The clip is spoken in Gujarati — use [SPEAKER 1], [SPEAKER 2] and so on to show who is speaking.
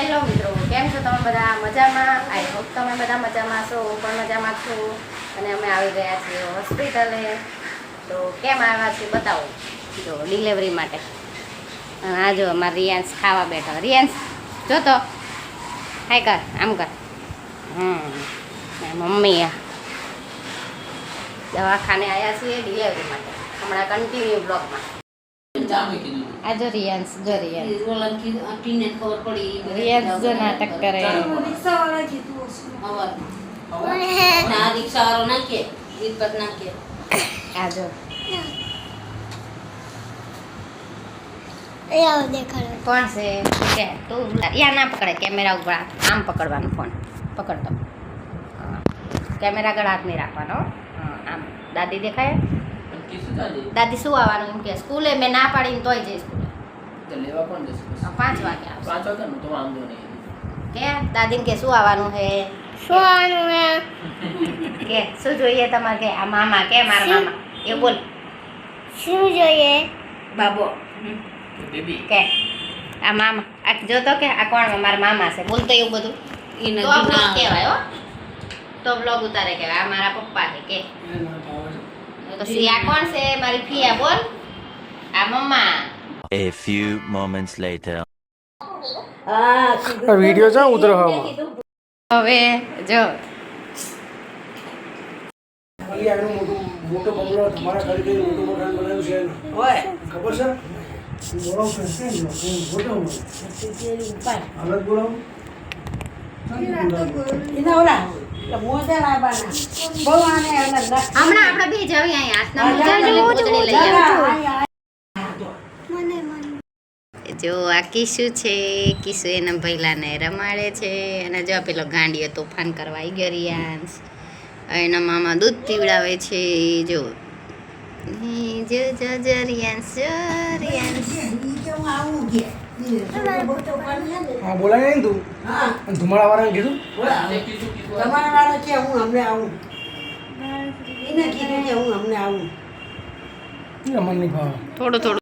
[SPEAKER 1] હેલો મિત્રો, કેમ છો તમે બધા? મજામાં? આઈ હોપ તમે બધા મજામાં છો. હું પણ મજામાં છું. અને અમે આવી ગયા છીએ હોસ્પિટલે તો કેમ આવ્યા છીએ બતાવો. જો ડિલિવરી માટે. અને આ જો અમારે રિયાન્સ ખાવા બેઠો. રિયાન્સ, જો તો. હાય કર. આમ કર. હમ. મમ્મી દવાખાને આવ્યા છીએ ડિલિવરી માટે. હમણાં કન્ટિન્યુ બ્લોગમાં આ જો રિયાન્સ જો રિયાન્સ રિયાન્સ જો નાટક કરે. આ જો. કોણ છે? કે તું યા ના પકડે કેમેરા ઉપર આમ પકડવાનો ફોન. પકડતો. હા. કેમેરા આગળ હાથ નહીં રાખવાનો આમ. દાદી દેખાય? દાદી શું આવવાનું એમ કે સ્કૂલે મેં ના પાડીને તોય જઈશ સ્કૂલે.
[SPEAKER 2] લેવા પણ
[SPEAKER 1] જઈશ પાંચ વાગે આવશે.
[SPEAKER 2] પાંચ વાગ્યાનું તો વાંધો નહીં.
[SPEAKER 1] કે દાદીને કે શું આવવાનું છે શું આવવાનું હે. કે શું જોઈએ તમારે? કે આ મામા કે મારા મામા? એ બોલ.
[SPEAKER 3] શું જોઈએ?
[SPEAKER 1] બાબો.
[SPEAKER 2] બેબી.
[SPEAKER 1] કે આ મામા. આ જો તો કે આ કોણ? મારા મામા છે. બોલતો એવું બધું. તો બ્લોગ કહેવાય હો. તો બ્લોગ ઉતારે કહેવાય. આ મારા પપ્પા છે કે. પછી આ કોણ છે? મારી ફિયા બોલ. આ મમ્મા.
[SPEAKER 4] A few moments later.
[SPEAKER 5] આ વીડિયો છે ઉતરો
[SPEAKER 1] હવે. જો.
[SPEAKER 5] ખાલી આનું મોટું મોટો બંગલો તમારા ઘરે કઈ મોટું મકાન બનાવ્યું છે એનું. ખબર છે? બોલાવું?
[SPEAKER 1] જો આ કિશુ છે કિસુ એના ભૈલાને રમાડે છે. અને જો પેલો ગાંડીયો તોફાન કરવા આવી ગયો રિયાન્સ. એના મામા દૂધ પીવડાવે છે. જો જો જો જો રિયાન્સ જો રિયાન્સ
[SPEAKER 5] હા બોલાય નહીં તું. અને ધુમાડા વાળાને કીધું?
[SPEAKER 6] તમારા વાળા કે હું. અમને આવું એને કીધું કે હું અમને આવું.
[SPEAKER 5] અમને નહીં ભાવે
[SPEAKER 1] થોડું થોડું.